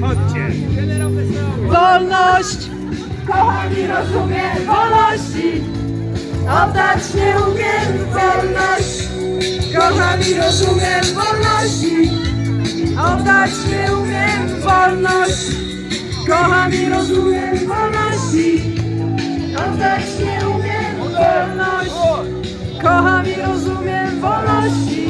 Chodźcie. Wolność! Kocham i rozumiem wolności. Oddać nie umiem wolność! Kocham i rozumiem wolności! Oddać nie umiem wolność! Kocham i rozumiem wolności! Oddać nie umiem wolność! Kocham i rozumiem wolności!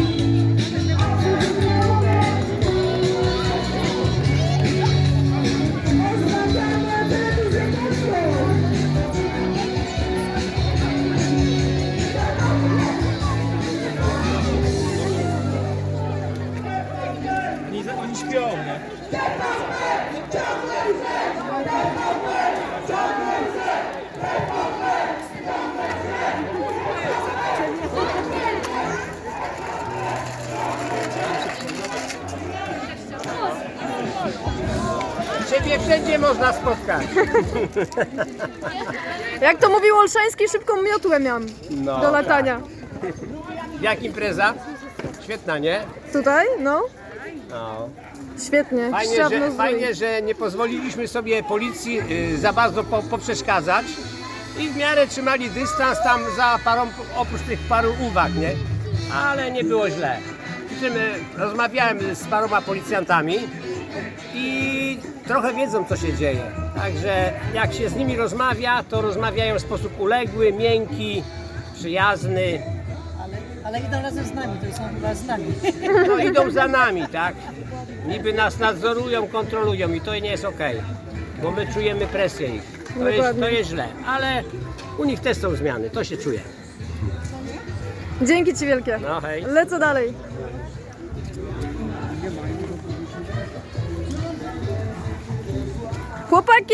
Śpią, nie? Ciebie wszędzie można spotkać. Jak to mówił Olszański, szybką miotłę miałam No, do latania. Jak impreza? Świetna, nie? Tutaj? No, No. świetnie. Fajnie, że, fajnie, że nie pozwoliliśmy sobie policji y, za bardzo po, poprzeszkadzać i w miarę trzymali dystans tam za parą, oprócz tych paru uwag, nie? Ale nie było źle. Przy czym y, rozmawiałem z paroma policjantami i trochę wiedzą, co się dzieje. Także jak się z nimi rozmawia, to rozmawiają w sposób uległy, miękki, przyjazny. Ale, idą razem z nami, to są chyba z nami. No idą za nami, tak? Niby nas nadzorują, kontrolują i to nie jest okej, bo my czujemy presję ich. To jest, to jest źle, ale u nich też są zmiany, to się czuje. Dzięki Ci wielkie. No hej. Lecę dalej. Chłopaki!